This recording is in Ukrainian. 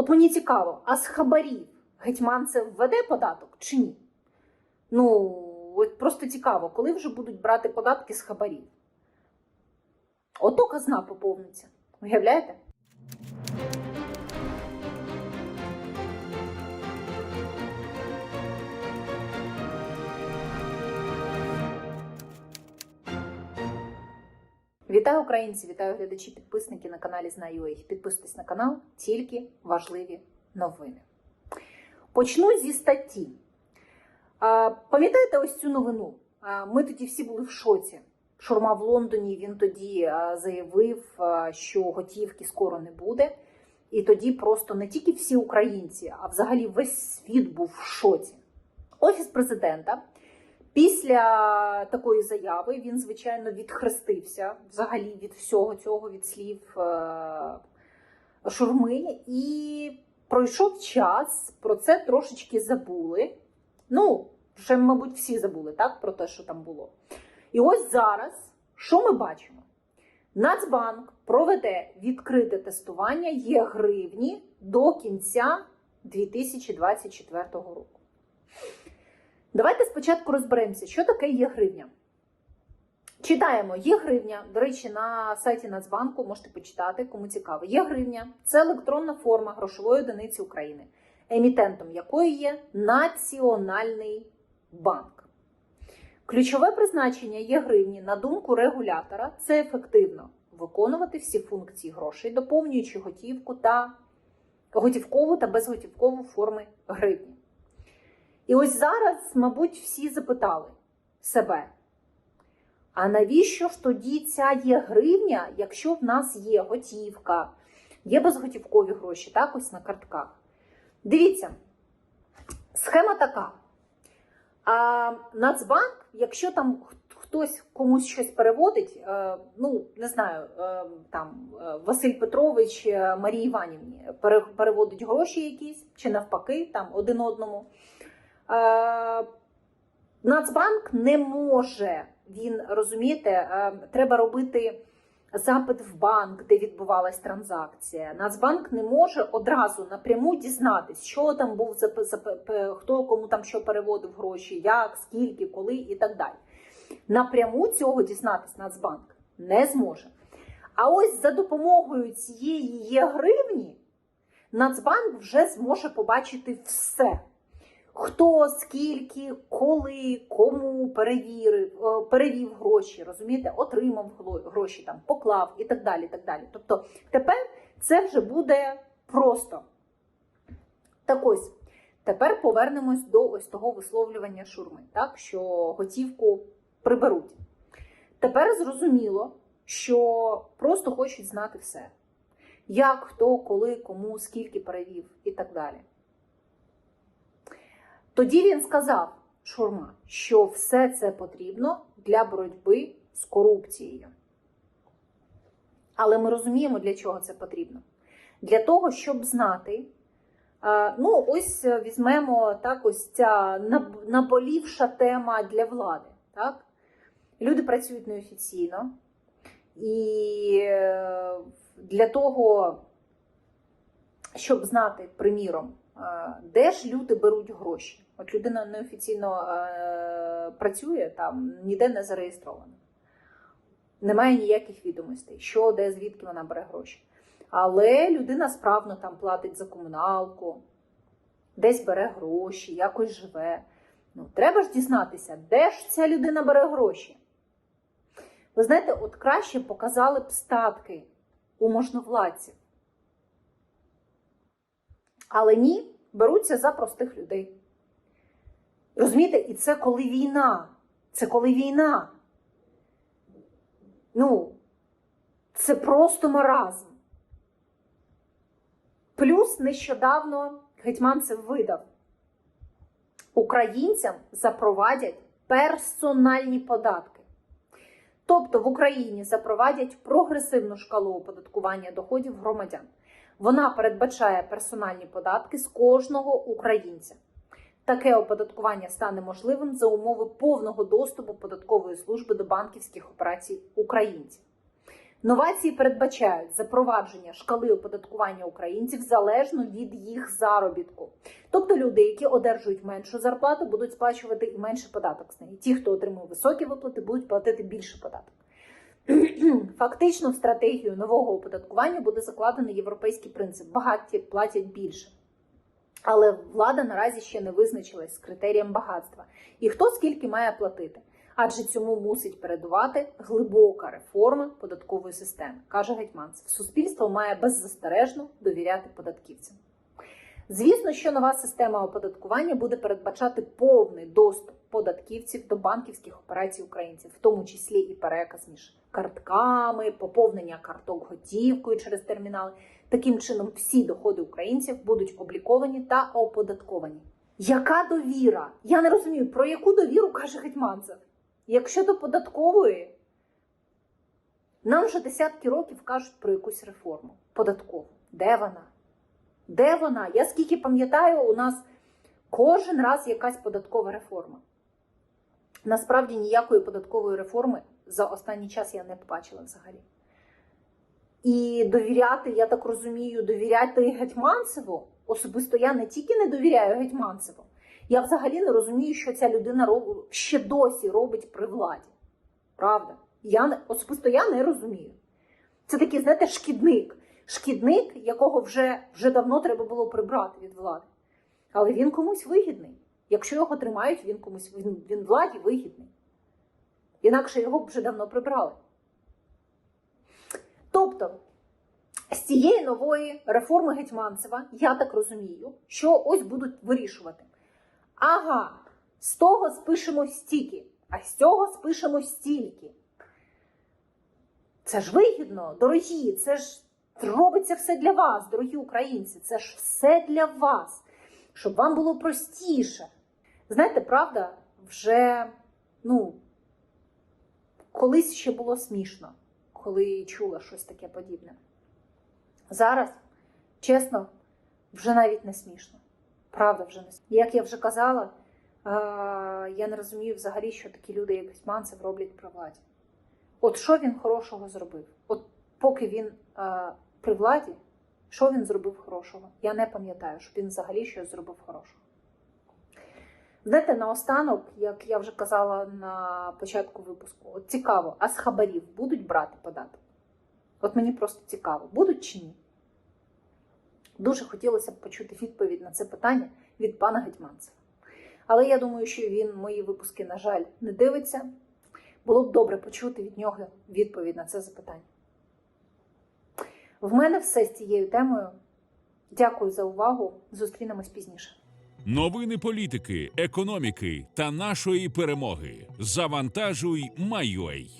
От мені цікаво, а з хабарів гетьманцев введе податок чи ні? Ну, от просто цікаво, коли вже будуть брати податки з хабарів? Ото казна поповниться. Уявляєте? Вітаю українці, вітаю глядачі, підписники на каналі Знаю їх. Підписуйтесь на канал, тільки важливі новини. Почну зі статті. Пам'ятаєте ось цю новину? Ми тоді всі були в шоці. Шурма в Лондоні він тоді заявив, що готівки скоро не буде. І тоді просто не тільки всі українці, а взагалі весь світ був в шоці. Офіс президента Після такої заяви він, звичайно, відхрестився взагалі від всього цього, від слів е, шурми, і пройшов час, про це трошечки забули. Ну, вже, мабуть, всі забули так, про те, що там було. І ось зараз, що ми бачимо? Нацбанк проведе відкрите тестування є гривні до кінця 2024 року. Давайте спочатку розберемося, що таке є гривня. Читаємо, є гривня. До речі, на сайті Нацбанку можете почитати, кому цікаво. Є гривня це електронна форма грошової одиниці України, емітентом якої є Національний банк. Ключове призначення є гривні, на думку регулятора, це ефективно виконувати всі функції грошей, доповнюючи готівку та готівкову та безготівкову форми гривні. І ось зараз, мабуть, всі запитали себе: а навіщо ж тоді ця є гривня, якщо в нас є готівка, є безготівкові гроші, так ось на картках? Дивіться, схема така. А Нацбанк, якщо там хтось комусь щось переводить, е, ну не знаю, е, там е, Василь Петрович Марії Іванівні переводить гроші якісь чи навпаки, там один одному. Нацбанк не може, він розумієте, треба робити запит в банк, де відбувалась транзакція. Нацбанк не може одразу напряму дізнатись, що там був хто кому там що переводив гроші, як, скільки, коли і так далі. Напряму цього дізнатись Нацбанк не зможе. А ось за допомогою цієї гривні Нацбанк вже зможе побачити все. Хто, скільки, коли, кому перевірив, е, перевів гроші, розумієте, отримав гроші, там, поклав і так далі. так далі. Тобто тепер це вже буде просто. Так ось, тепер повернемось до ось того висловлювання шурми, так, що готівку приберуть. Тепер зрозуміло, що просто хочуть знати все. Як, хто, коли, кому, скільки перевів і так далі. Тоді він сказав Шурма, що все це потрібно для боротьби з корупцією. Але ми розуміємо, для чого це потрібно. Для того, щоб знати, ну, ось візьмемо так, ось ця наболівша тема для влади. Так? Люди працюють неофіційно. І е, для того, щоб знати, приміром, де ж люди беруть гроші? От людина неофіційно е, працює, там ніде не зареєстрована. Немає ніяких відомостей, що, де, звідки вона бере гроші. Але людина справно там платить за комуналку, десь бере гроші, якось живе. Ну, Треба ж дізнатися, де ж ця людина бере гроші. Ви знаєте, от краще показали б статки у можновладців. Але ні, беруться за простих людей. Розумієте, і це коли війна. Це коли війна. Ну, це просто маразм. Плюс нещодавно Гетьманцев видав. Українцям запровадять персональні податки. Тобто в Україні запровадять прогресивну шкалу оподаткування доходів громадян. Вона передбачає персональні податки з кожного українця. Таке оподаткування стане можливим за умови повного доступу податкової служби до банківських операцій українців. Новації передбачають запровадження шкали оподаткування українців залежно від їх заробітку. Тобто люди, які одержують меншу зарплату, будуть сплачувати і менше податок з неї. Ті, хто отримує високі виплати, будуть платити більше податок. Фактично, в стратегію нового оподаткування буде закладений європейський принцип: багаті платять більше. Але влада наразі ще не визначилась з критерієм багатства і хто скільки має платити. Адже цьому мусить передувати глибока реформа податкової системи, каже Гетьманцев. Суспільство має беззастережно довіряти податківцям. Звісно, що нова система оподаткування буде передбачати повний доступ податківців до банківських операцій українців, в тому числі і переказ між картками, поповнення карток готівкою через термінали. Таким чином, всі доходи українців будуть обліковані та оподатковані. Яка довіра? Я не розумію, про яку довіру каже Гетьманцев. Якщо до податкової, нам вже десятки років кажуть про якусь реформу податкову. Де вона? Де вона? Я скільки пам'ятаю, у нас кожен раз якась податкова реформа. Насправді ніякої податкової реформи за останній час я не побачила взагалі. І довіряти, я так розумію, довіряти Гетьманцеву. Особисто я не тільки не довіряю Гетьманцеву, я взагалі не розумію, що ця людина роб... ще досі робить при владі. Правда? Я. Особисто я не розумію. Це такий, знаєте, шкідник. Шкідник, якого вже, вже давно треба було прибрати від влади. Але він комусь вигідний. Якщо його тримають, він комусь він, він владі вигідний. Інакше його б вже давно прибрали. Тобто, з цієї нової реформи Гетьманцева, я так розумію, що ось будуть вирішувати. Ага, з того спишемо стільки, а з цього спишемо стільки. Це ж вигідно, дорогі, це ж робиться все для вас, дорогі українці, це ж все для вас, щоб вам було простіше. Знаєте, правда, вже, ну, колись ще було смішно, коли чула щось таке подібне. Зараз, чесно, вже навіть не смішно. Правда, вже не. Як я вже казала, я не розумію взагалі, що такі люди, як Гетьманцев, роблять при владі. От що він хорошого зробив? От поки він при владі, що він зробив хорошого? Я не пам'ятаю, що він взагалі щось зробив хорошого. Знаєте, наостанок, як я вже казала на початку випуску, от цікаво, а з хабарів будуть брати податок? От мені просто цікаво, будуть чи ні? Дуже хотілося б почути відповідь на це питання від пана Гетьманцева. Але я думаю, що він мої випуски, на жаль, не дивиться. Було б добре почути від нього відповідь на це запитання. В мене все з цією темою. Дякую за увагу. Зустрінемось пізніше. Новини політики, економіки та нашої перемоги. Завантажуй, Майой.